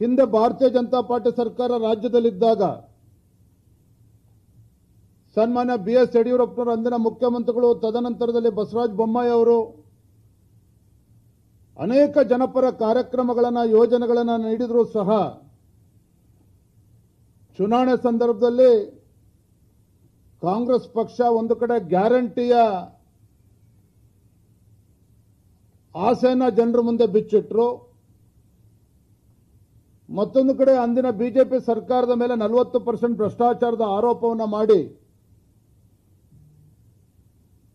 ಹಿಂದೆ ಭಾರತೀಯ ಜನತಾ ಪಾರ್ಟಿ ಸರ್ಕಾರ ರಾಜ್ಯದಲ್ಲಿದ್ದಾಗ ಸನ್ಮಾನ್ಯ ಬಿ ಎಸ್ ಯಡಿಯೂರಪ್ಪನವರು, ಅಂದಿನ ಮುಖ್ಯಮಂತ್ರಿಗಳು, ತದನಂತರದಲ್ಲಿ ಬಸವರಾಜ ಬೊಮ್ಮಾಯಿ ಅವರು ಅನೇಕ ಜನಪರ ಕಾರ್ಯಕ್ರಮಗಳನ್ನು, ಯೋಜನೆಗಳನ್ನು ನೀಡಿದರೂ ಸಹ ಚುನಾವಣೆ ಸಂದರ್ಭದಲ್ಲಿ ಕಾಂಗ್ರೆಸ್ ಪಕ್ಷ ಒಂದು ಕಡೆ ಗ್ಯಾರಂಟಿಯ ಆಸೆಯನ್ನು ಜನರ ಮುಂದೆ ಬಿಚ್ಚಿಟ್ರು. ಮತ್ತೊಂದು ಕಡೆ ಅಂದಿನ ಬಿಜೆಪಿ ಸರ್ಕಾರದ ಮೇಲೆ ನಲವತ್ತು ಪರ್ಸೆಂಟ್ ಭ್ರಷ್ಟಾಚಾರದ ಆರೋಪವನ್ನು ಮಾಡಿ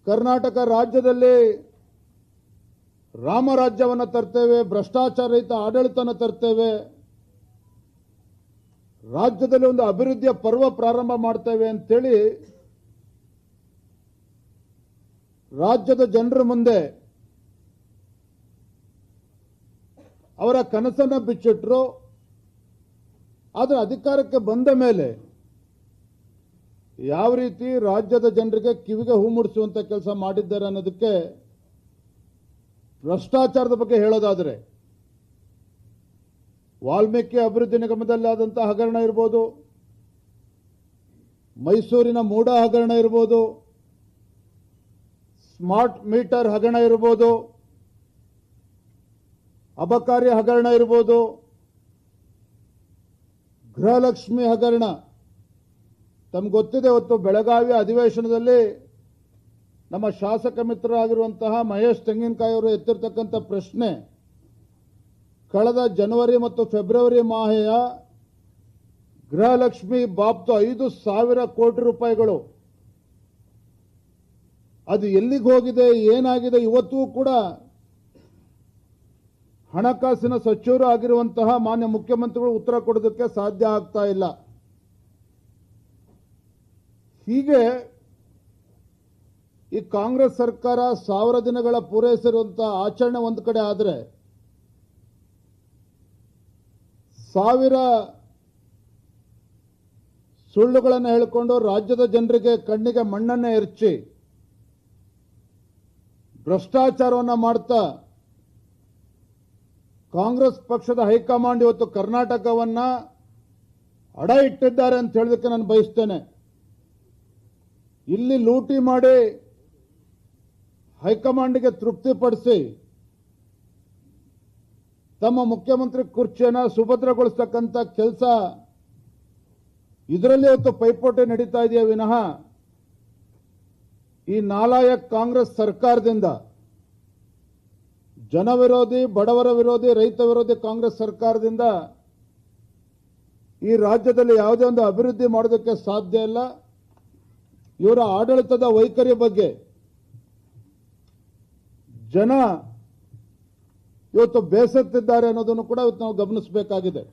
ಕರ್ನಾಟಕ ರಾಜ್ಯದಲ್ಲಿ ರಾಮರಾಜ್ಯವನ್ನು ತರ್ತೇವೆ, ಭ್ರಷ್ಟಾಚಾರ ರಹಿತ ಆಡಳಿತನ ತರ್ತೇವೆ, ರಾಜ್ಯದಲ್ಲಿ ಒಂದು ಅಭಿವೃದ್ಧಿಯ ಪರ್ವ ಪ್ರಾರಂಭ ಮಾಡ್ತೇವೆ ಅಂತೇಳಿ ರಾಜ್ಯದ ಜನರ ಮುಂದೆ ಅವರ ಕನಸನ್ನು ಬಿಚ್ಚಿಟ್ರು. ಆದರೆ ಅಧಿಕಾರಕ್ಕೆ ಬಂದ ಮೇಲೆ ಯಾವ ರೀತಿ ರಾಜ್ಯದ ಜನರಿಗೆ ಕಿವಿಗೆ ಹೂ ಮುಡಿಸುವಂಥ ಕೆಲಸ ಮಾಡಿದ್ದಾರೆ ಅನ್ನೋದಕ್ಕೆ ಭ್ರಷ್ಟಾಚಾರದ ಬಗ್ಗೆ ಹೇಳೋದಾದರೆ ವಾಲ್ಮೀಕಿ ಅಭಿವೃದ್ಧಿ ನಿಗಮದಲ್ಲಿ ಆದಂತಹ ಹಗರಣ ಇರ್ಬೋದು, ಮೈಸೂರಿನ ಮೂಡ ಹಗರಣ ಇರ್ಬೋದು, ಸ್ಮಾರ್ಟ್ ಮೀಟರ್ ಹಗರಣ ಇರ್ಬೋದು, ಅಬಕಾರಿ ಹಗರಣ ಇರ್ಬೋದು ಗೃಹಲಕ್ಷ್ಮಿ ಹಗರಣ. ತಮ್ಗೆ ಗೊತ್ತಿದೆ ಇವತ್ತು ಬೆಳಗಾವಿ ಅಧಿವೇಶನದಲ್ಲಿ ನಮ್ಮ ಶಾಸಕ ಮಿತ್ರರಾಗಿರುವಂತಹ ಮಹೇಶ್ ತೆಂಗಿನಕಾಯಿ ಅವರು ಎತ್ತಿರ್ತಕ್ಕಂಥ ಪ್ರಶ್ನೆ, ಕಳೆದ ಜನವರಿ ಮತ್ತು ಫೆಬ್ರವರಿ ಮಾಹೆಯ ಗೃಹಲಕ್ಷ್ಮಿ ಬಾಪ್ತು ಐದು ಸಾವಿರ ಕೋಟಿ ರೂಪಾಯಿಗಳು. ಅದು ಎಲ್ಲಿಗೆ ಹೋಗಿದೆ, ಏನಾಗಿದೆ ಇವತ್ತೂ ಕೂಡ ಹಣಕಾಸಿನ ಸಚಿವರು ಆಗಿರುವಂತಹ ಮಾನ್ಯ ಮುಖ್ಯಮಂತ್ರಿಗಳು ಉತ್ತರ ಕೊಡೋದಕ್ಕೆ ಸಾಧ್ಯ ಆಗ್ತಾ ಇಲ್ಲ. ಹೀಗೆ ಈ ಕಾಂಗ್ರೆಸ್ ಸರ್ಕಾರ ಸಾವಿರ ದಿನಗಳ ಪೂರೈಸಿರುವಂತಹ ಆಚರಣೆ ಒಂದು ಕಡೆ ಆದರೆ ಸಾವಿರ ಸುಳ್ಳುಗಳನ್ನು ಹೇಳಿಕೊಂಡು ರಾಜ್ಯದ ಜನರಿಗೆ ಕಣ್ಣಿಗೆ ಮಣ್ಣನ್ನು ಎರಚಿ ಭ್ರಷ್ಟಾಚಾರವನ್ನು ಮಾಡ್ತಾ ಕಾಂಗ್ರೆಸ್ ಪಕ್ಷದ ಹೈಕಮಾಂಡ್ ಇವತ್ತು ಕರ್ನಾಟಕವನ್ನ ಅಡ ಇಟ್ಟಿದ್ದಾರೆ ಅಂತ ಹೇಳೋದಕ್ಕೆ ನಾನು ಬಯಸ್ತೇನೆ. ಇಲ್ಲಿ ಲೂಟಿ ಮಾಡಿ ಹೈಕಮಾಂಡ್ಗೆ ತೃಪ್ತಿಪಡಿಸಿ ತಮ್ಮ ಮುಖ್ಯಮಂತ್ರಿ ಕುರ್ಚಿಯನ್ನು ಸುಭದ್ರಗೊಳಿಸ್ತಕ್ಕಂಥ ಕೆಲಸ ಇದರಲ್ಲಿ ಇವತ್ತು ಪೈಪೋಟಿ ನಡೀತಾ ಇದೆಯಾ ವಿನಃ ಈ ನಾಲಾಯಕ್ ಕಾಂಗ್ರೆಸ್ ಸರ್ಕಾರದಿಂದ ಜನ ವಿರೋಧಿ, ಬಡವರ ವಿರೋಧಿ, ರೈತ ವಿರೋಧಿ, ಕಾಂಗ್ರೆಸ್ ಸರ್ಕಾರದಿಂದ ಈ ರಾಜ್ಯದಲ್ಲಿ ಯಾವುದೇ ಒಂದು ಅಭಿವೃದ್ಧಿ ಮಾಡೋದಕ್ಕೆ ಸಾಧ್ಯ ಇಲ್ಲ. ಇವರ ಆಡಳಿತದ ವೈಖರಿ ಬಗ್ಗೆ ಜನ ಇವತ್ತು ಬೇಸತ್ತಿದ್ದಾರೆ ಅನ್ನೋದನ್ನು ಕೂಡ ಇವತ್ತು ನಾವು ಗಮನಿಸಬೇಕಾಗಿದೆ.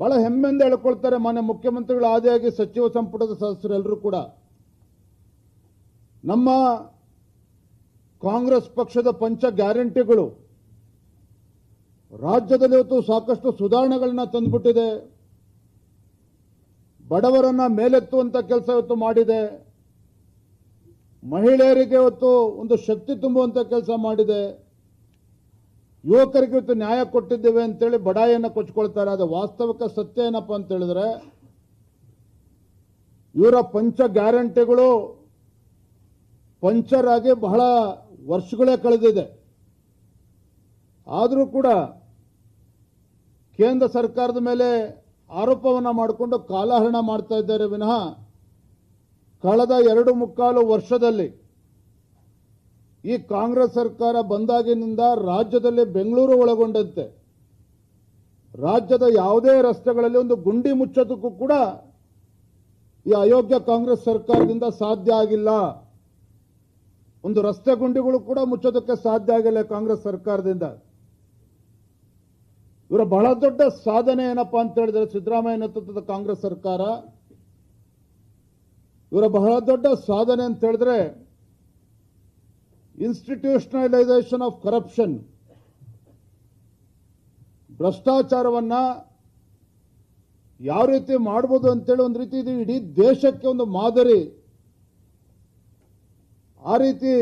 ಬಹಳ ಹೆಮ್ಮೆಯಿಂದ ಹೇಳ್ಕೊಳ್ತಾರೆ ಮಾನ್ಯ ಮುಖ್ಯಮಂತ್ರಿಗಳು, ಆದಿಯಾಗಿ ಸಚಿವ ಸಂಪುಟದ ಸದಸ್ಯರೆಲ್ಲರೂ ಕೂಡ. ನಮ್ಮ ಕಾಂಗ್ರೆಸ್ ಪಕ್ಷದ ಪಂಚ ಗ್ಯಾರಂಟಿಗಳು. ರಾಜ್ಯದಲ್ಲಿ ಇವತ್ತು ಸಾಕಷ್ಟು ಸುಧಾರಣೆಗಳನ್ನ ತಂದುಬಿಟ್ಟಿದೆ. ಬಡವರನ್ನ ಮೇಲೆತ್ತುವಂತ ಕೆಲಸ ಇವತ್ತು ಮಾಡಿದೆ. ಮಹಿಳೆಯರಿಗೆ ಇವತ್ತು ಒಂದು ಶಕ್ತಿ ತುಂಬುವಂತ ಕೆಲಸ ಮಾಡಿದೆ. ಯುವಕರಿಗೆ ಇವತ್ತು ನ್ಯಾಯ ಕೊಟ್ಟಿದ್ದೇವೆ ಅಂತೇಳಿ ಬಡಾಯಿಯನ್ನ ಕೊಚ್ಕೊಳ್ತಾರೆ. ಅದು ವಾಸ್ತವಿಕ ಸತ್ಯ ಏನಪ್ಪ ಅಂತ ಹೇಳಿದ್ರೆ, ಇವರ ಪಂಚ ಗ್ಯಾರಂಟಿಗಳು ಪಂಚರ್ ಆಗಿ ಬಹಳ ವರ್ಷಗಳೇ ಕಳೆದಿದೆ. ಆದರೂ ಕೂಡ ಕೇಂದ್ರ ಸರ್ಕಾರದ ಮೇಲೆ ಆರೋಪವನ್ನು ಮಾಡಿಕೊಂಡು ಕಾಲಹರಣ ಮಾಡ್ತಾ ಇದ್ದಾರೆ. ವಿನಃ ಕಳೆದ ಎರಡು ಮುಕ್ಕಾಲು ವರ್ಷದಲ್ಲಿ ಈ ಕಾಂಗ್ರೆಸ್ ಸರ್ಕಾರ ಬಂದಾಗಿನಿಂದ ರಾಜ್ಯದಲ್ಲಿ ಬೆಂಗಳೂರು ಒಳಗೊಂಡಂತೆ. ರಾಜ್ಯದ ಯಾವುದೇ ರಸ್ತೆಗಳಲ್ಲಿ ಒಂದು ಗುಂಡಿ ಮುಚ್ಚೋದಕ್ಕೂ ಕೂಡ ಈ ಅಯೋಗ್ಯ ಕಾಂಗ್ರೆಸ್ ಸರ್ಕಾರದಿಂದ ಸಾಧ್ಯ ಆಗಿಲ್ಲ. ಒಂದು ರಸ್ತೆ ಗುಂಡಿಗಳು ಕೂಡ ಮುಚ್ಚೋದಕ್ಕೆ ಸಾಧ್ಯ ಆಗಿಲ್ಲ ಕಾಂಗ್ರೆಸ್ ಸರ್ಕಾರದಿಂದ. ಇವರ ಬಹಳ ದೊಡ್ಡ ಸಾಧನೆ ಏನಪ್ಪಾ ಅಂತ ಹೇಳಿದ್ರೆ ಸಿದ್ದರಾಮಯ್ಯ ನೇತೃತ್ವದ ಕಾಂಗ್ರೆಸ್ ಸರ್ಕಾರ. ಇವರ ಬಹಳ ದೊಡ್ಡ ಸಾಧನೆ ಅಂತ ಹೇಳಿದ್ರೆ ಇನ್ಸ್ಟಿಟ್ಯೂಷನಲೈಸೇಷನ್ ಆಫ್ ಕರಪ್ಷನ್ ಭ್ರಷ್ಟಾಚಾರವನ್ನ ಯಾವ ರೀತಿ ಮಾಡ್ಬೋದು ಅಂತೇಳಿ ಒಂದು ರೀತಿ ಇದು ಇಡೀ ದೇಶಕ್ಕೆ ಒಂದು ಮಾದರಿ. ಆ ರೀತಿ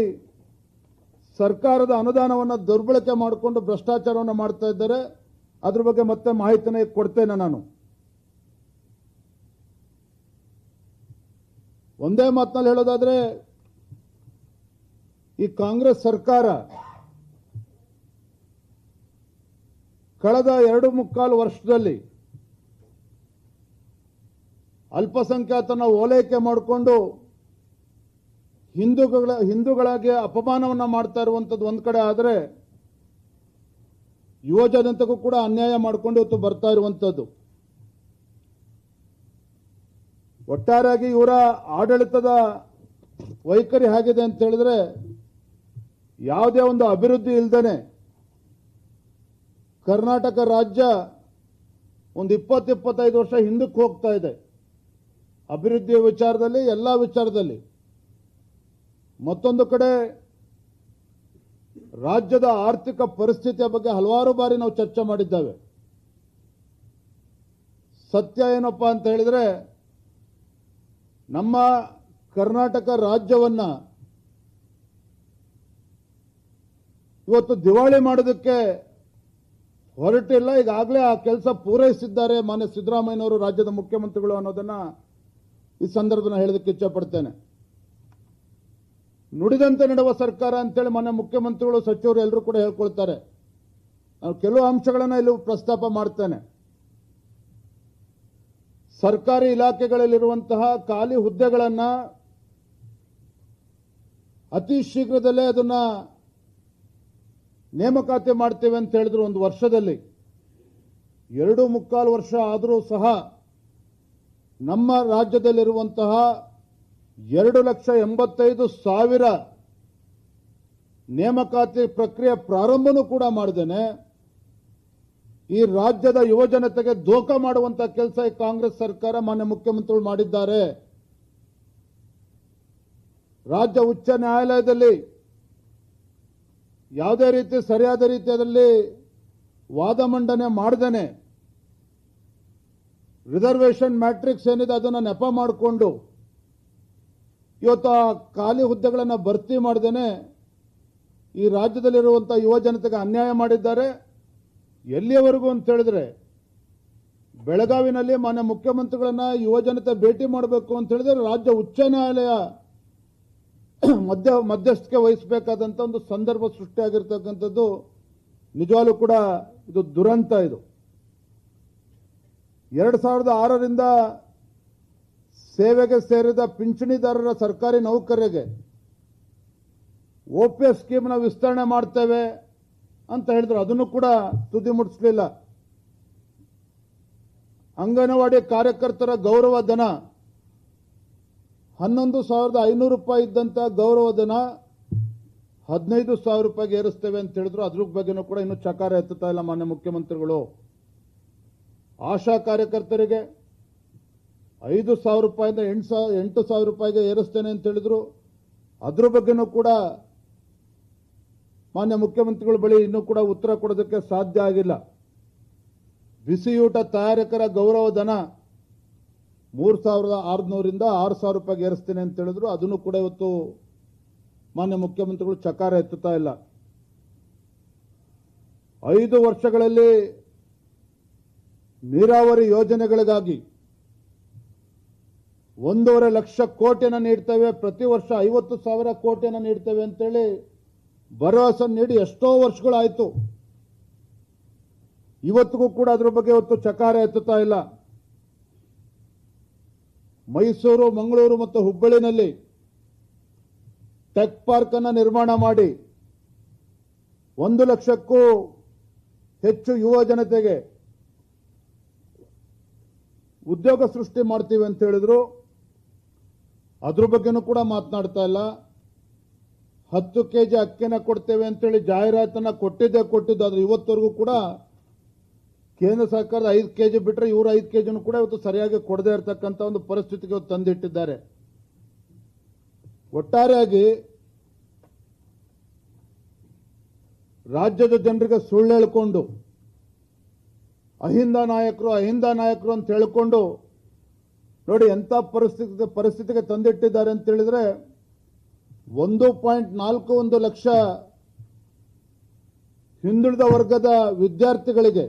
ಸರ್ಕಾರದ ಅನುದಾನವನ್ನು ದುರ್ಬಳಕೆ ಮಾಡಿಕೊಂಡು ಭ್ರಷ್ಟಾಚಾರವನ್ನು ಮಾಡ್ತಾ ಇದ್ದಾರೆ. ಅದ್ರ ಬಗ್ಗೆ ಮತ್ತೆ ಮಾಹಿತಿನ ಕೊಡ್ತೇನೆ ನಾನು. ಒಂದೇ ಮಾತಿನಲ್ಲಿ ಹೇಳೋದಾದ್ರೆ, ಈ ಕಾಂಗ್ರೆಸ್ ಸರ್ಕಾರ ಕಳೆದ ಎರಡು ಮುಕ್ಕಾಲು ವರ್ಷದಲ್ಲಿ ಅಲ್ಪಸಂಖ್ಯಾತನ ಓಲೈಕೆ ಮಾಡಿಕೊಂಡು ಹಿಂದೂಗಳ, ಹಿಂದೂಗಳಿಗೆ ಅಪಮಾನವನ್ನ ಮಾಡ್ತಾ ಇರುವಂಥದ್ದು ಒಂದು ಕಡೆ ಆದರೆ ಯುವ ಜನತೆಗೂ ಕೂಡ ಅನ್ಯಾಯ ಮಾಡಿಕೊಂಡು ಇವತ್ತು ಬರ್ತಾ ಇರುವಂಥದ್ದು ಒಟ್ಟಾರೆಯಾಗಿ ಇವರ ಆಡಳಿತದ ವೈಖರಿ ಹೇಗಿದೆ ಅಂತ ಹೇಳಿದ್ರೆ ಯಾವುದೇ ಒಂದು ಅಭಿವೃದ್ಧಿ ಇಲ್ದೇನೆ ಕರ್ನಾಟಕ ರಾಜ್ಯ ಒಂದು ಇಪ್ಪತ್ತು, ಇಪ್ಪತ್ತೈದು ವರ್ಷ ಹಿಂದಕ್ಕೆ ಹೋಗ್ತಾ ಇದೆ. ಅಭಿವೃದ್ಧಿಯ ವಿಚಾರದಲ್ಲಿ, ಎಲ್ಲ ವಿಚಾರದಲ್ಲಿ. ಮತ್ತೊಂದು ಕಡೆ, ರಾಜ್ಯದ ಆರ್ಥಿಕ ಪರಿಸ್ಥಿತಿಯ ಬಗ್ಗೆ ಹಲವಾರು ಬಾರಿ ನಾವು ಚರ್ಚೆ ಮಾಡಿದ್ದೇವೆ. ಸತ್ಯ ಏನಪ್ಪ ಅಂತ ಹೇಳಿದ್ರೆ, ನಮ್ಮ ಕರ್ನಾಟಕ ರಾಜ್ಯವನ್ನ ಇವತ್ತು ದಿವಾಳಿ ಮಾಡೋದಕ್ಕೆ ಹೊರಟಿಲ್ಲ. ಈಗಾಗಲೇ ಆ ಕೆಲಸ ಪೂರೈಸಿದ್ದಾರೆ ಮಾನ್ಯ ಸಿದ್ದರಾಮಯ್ಯನವರು, ರಾಜ್ಯದ ಮುಖ್ಯಮಂತ್ರಿಗಳು ಅನ್ನೋದನ್ನ ಈ ಸಂದರ್ಭದಲ್ಲಿ ಹೇಳೋದಕ್ಕೆ ಇಚ್ಛಪಡ್ತೇನೆ ನುಡಿದಂತೆ ನಡುವ ಸರ್ಕಾರ ಅಂತೇಳಿ ಮೊನ್ನೆ ಮುಖ್ಯಮಂತ್ರಿಗಳು, ಸಚಿವರು ಎಲ್ಲರೂ ಕೂಡ ಹೇಳ್ಕೊಳ್ತಾರೆ. ನಾವು ಕೆಲವು ಅಂಶಗಳನ್ನ ಇಲ್ಲಿ ಪ್ರಸ್ತಾಪ ಮಾಡ್ತೇನೆ. ಸರ್ಕಾರಿ ಇಲಾಖೆಗಳಲ್ಲಿರುವಂತಹ ಖಾಲಿ ಹುದ್ದೆಗಳನ್ನ ಅತಿ ಶೀಘ್ರದಲ್ಲೇ ಅದನ್ನ ನೇಮಕಾತಿ ಮಾಡ್ತೇವೆ ಅಂತ ಹೇಳಿದ್ರು ಒಂದು ವರ್ಷದಲ್ಲಿ. ಎರಡು ಮುಕ್ಕಾಲು ವರ್ಷ ಆದರೂ ಸಹ ನಮ್ಮ ರಾಜ್ಯದಲ್ಲಿರುವಂತಹ ಎರಡು ಲಕ್ಷ ಎಂಬತ್ತೈದು ಸಾವಿರ ನೇಮಕಾತಿ ಪ್ರಕ್ರಿಯೆ ಪ್ರಾರಂಭನೂ ಕೂಡ ಮಾಡಿದ್ದೇನೆ. ಈ ರಾಜ್ಯದ ಯುವ ಜನತೆಗೆ ದೋಖ ಮಾಡುವಂತ ಕೆಲಸ ಈ ಕಾಂಗ್ರೆಸ್ ಸರ್ಕಾರ ಮಾನ್ಯ ಮುಖ್ಯಮಂತ್ರಿಗಳು ಮಾಡಿದ್ದಾರೆ. ರಾಜ್ಯ ಉಚ್ಚ ನ್ಯಾಯಾಲಯದಲ್ಲಿ ಯಾವುದೇ ರೀತಿ ಸರಿಯಾದ ರೀತಿಯಲ್ಲಿ ವಾದ ಮಂಡನೆ ಮಾಡದೇನೆ ರಿಸರ್ವೇಷನ್ ಮ್ಯಾಟ್ರಿಕ್ಸ್ ಏನಿದೆ ಅದನ್ನು ನೆಪ ಮಾಡಿಕೊಂಡು ಇವತ್ತು ಆ ಖಾಲಿ ಹುದ್ದೆಗಳನ್ನು ಭರ್ತಿ ಮಾಡದೇನೆ ಈ ರಾಜ್ಯದಲ್ಲಿರುವಂಥ ಯುವ ಜನತೆಗೆ ಅನ್ಯಾಯ ಮಾಡಿದ್ದಾರೆ. ಎಲ್ಲಿಯವರೆಗೂ ಅಂತ ಹೇಳಿದ್ರೆ ಬೆಳಗಾವಿನಲ್ಲಿ ಮಾನ್ಯ ಮುಖ್ಯಮಂತ್ರಿಗಳನ್ನ ಯುವ ಜನತೆ ಭೇಟಿ ಮಾಡಬೇಕು ಅಂತ ಹೇಳಿದ್ರೆ ರಾಜ್ಯ ಉಚ್ಚ ನ್ಯಾಯಾಲಯ ಮಧ್ಯ ಮಧ್ಯಸ್ಥಿಕೆ ವಹಿಸಬೇಕಾದಂಥ ಒಂದು ಸಂದರ್ಭ ಸೃಷ್ಟಿಯಾಗಿರ್ತಕ್ಕಂಥದ್ದು ನಿಜವಾಗ್ಲೂ ಕೂಡ ಇದು ದುರಂತ ಇದು. ಎರಡು ಸಾವಿರದ ಆರರಿಂದ ಸೇವೆಗೆ ಸೇರಿದ ಪಿಂಚಣಿದಾರರ ಸರ್ಕಾರಿ ನೌಕರರಿಗೆ ಓಪಿಎಸ್ ಸ್ಕೀಮ್ನ ವಿಸ್ತರಣೆ ಮಾಡ್ತೇವೆ ಅಂತ ಹೇಳಿದ್ರು. ಅದನ್ನು ಕೂಡ ತುದಿ ಮುಟ್ಟಿಸಲಿಲ್ಲ ಅಂಗನವಾಡಿ ಕಾರ್ಯಕರ್ತರ ಗೌರವ ಧನ ಹನ್ನೊಂದು ಸಾವಿರದ ಐನೂರು ರೂಪಾಯಿ ಇದ್ದಂಥ ಗೌರವ ಧನ ಹದಿನೈದು ಸಾವಿರ ರೂಪಾಯಿಗೆ ಏರಿಸ್ತೇವೆ ಅಂತ ಹೇಳಿದ್ರು. ಅದ್ರ ಬಗ್ಗೆನೂ ಕೂಡ ಇನ್ನೂ ಚಕಾರ ಎತ್ತುತ್ತಾ ಇಲ್ಲ ಮಾನ್ಯ ಮುಖ್ಯಮಂತ್ರಿಗಳು. ಆಶಾ ಕಾರ್ಯಕರ್ತರಿಗೆ ಐದು ಸಾವಿರ ರೂಪಾಯಿಂದ ಎಂಟು ಸಾವಿರ ಎಂಟು ಸಾವಿರ ರೂಪಾಯಿಗೆ ಏರಿಸ್ತೇನೆ ಅಂತ ಹೇಳಿದ್ರು. ಅದ್ರ ಬಗ್ಗೆನೂ ಕೂಡ ಮಾನ್ಯ ಮುಖ್ಯಮಂತ್ರಿಗಳ ಬಳಿ ಇನ್ನೂ ಕೂಡ ಉತ್ತರ ಕೊಡೋದಕ್ಕೆ ಸಾಧ್ಯ ಆಗಿಲ್ಲ. ಬಿಸಿಯೂಟ ತಯಾರಕರ ಗೌರವಧನ ಮೂರು ಸಾವಿರದ ಆರುನೂರಿಂದ ಆರು ಸಾವಿರ ರೂಪಾಯಿಗೆ ಏರಿಸ್ತೇನೆ ಅಂತ ಹೇಳಿದ್ರು. ಅದನ್ನು ಕೂಡ ಇವತ್ತು ಮಾನ್ಯ ಮುಖ್ಯಮಂತ್ರಿಗಳು ಚಕಾರ ಎತ್ತುತ್ತಾ ಇಲ್ಲ. ಐದು ವರ್ಷಗಳಲ್ಲಿ ನೀರಾವರಿ ಯೋಜನೆಗಳಿಗಾಗಿ ಒಂದೂವರೆ ಲಕ್ಷ ಕೋಟಿಯನ್ನು ನೀಡ್ತೇವೆ, ಪ್ರತಿ ವರ್ಷ ಐವತ್ತು ಸಾವಿರ ಕೋಟಿಯನ್ನು ನೀಡ್ತೇವೆ ಅಂತೇಳಿ ಭರವಸೆ ನೀಡಿ ಎಷ್ಟೋ ವರ್ಷಗಳಾಯಿತು. ಇವತ್ತಿಗೂ ಕೂಡ ಅದ್ರ ಬಗ್ಗೆ ಇವತ್ತು ಚಕಾರ ಎತ್ತುತ್ತಾ ಇಲ್ಲ. ಮೈಸೂರು, ಮಂಗಳೂರು ಮತ್ತು ಹುಬ್ಬಳ್ಳಿನಲ್ಲಿ ಟೆಕ್ ಪಾರ್ಕ್ ಅನ್ನು ನಿರ್ಮಾಣ ಮಾಡಿ ಒಂದು ಲಕ್ಷಕ್ಕೂ ಹೆಚ್ಚು ಯುವ ಜನತೆಗೆ ಉದ್ಯೋಗ ಸೃಷ್ಟಿ ಮಾಡ್ತೀವಿ ಅಂತ ಹೇಳಿದ್ರು. ಅದ್ರ ಬಗ್ಗೆನೂ ಕೂಡ ಮಾತನಾಡ್ತಾ ಇಲ್ಲ. ಹತ್ತು ಕೆಜಿ ಅಕ್ಕಿನ ಕೊಡ್ತೇವೆ ಅಂತೇಳಿ ಜಾಹೀರಾತನ್ನ ಕೊಟ್ಟಿದ್ದೇ ಕೊಟ್ಟಿದ್ದು. ಆದ್ರೆ ಇವತ್ತವರೆಗೂ ಕೂಡ ಕೇಂದ್ರ ಸರ್ಕಾರದ ಐದು ಕೆಜಿ ಬಿಟ್ರೆ ಇವರು ಐದು ಕೆ ಜಿನೂ ಕೂಡ ಇವತ್ತು ಸರಿಯಾಗಿ ಕೊಡದೇ ಇರತಕ್ಕಂತ ಒಂದು ಪರಿಸ್ಥಿತಿಗೆ ಇವತ್ತು ತಂದಿಟ್ಟಿದ್ದಾರೆ. ಒಟ್ಟಾರೆಯಾಗಿ ರಾಜ್ಯದ ಜನರಿಗೆ ಸುಳ್ಳು ಹೇಳಿಕೊಂಡು, ಅಹಿಂದ ನಾಯಕರು ಅಹಿಂದ ನಾಯಕರು ಅಂತ ಹೇಳಿಕೊಂಡು ನೋಡಿ ಎಂಥ ಪರಿಸ್ಥಿತಿ ಪರಿಸ್ಥಿತಿಗೆ ತಂದಿಟ್ಟಿದ್ದಾರೆ ಅಂತ ಹೇಳಿದ್ರೆ ಒಂದು ಪಾಯಿಂಟ್ ನಾಲ್ಕು ಒಂದು ಲಕ್ಷ ಹಿಂದುಳಿದ ವರ್ಗದ ವಿದ್ಯಾರ್ಥಿಗಳಿಗೆ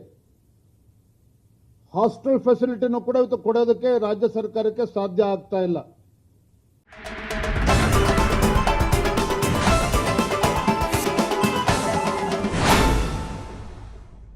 ಹಾಸ್ಟೆಲ್ ಫೆಸಿಲಿಟಿನೂ ಕೂಡ ಇವತ್ತು ಕೊಡೋದಕ್ಕೆ ರಾಜ್ಯ ಸರ್ಕಾರಕ್ಕೆ ಸಾಧ್ಯ ಆಗ್ತಾ ಇಲ್ಲ.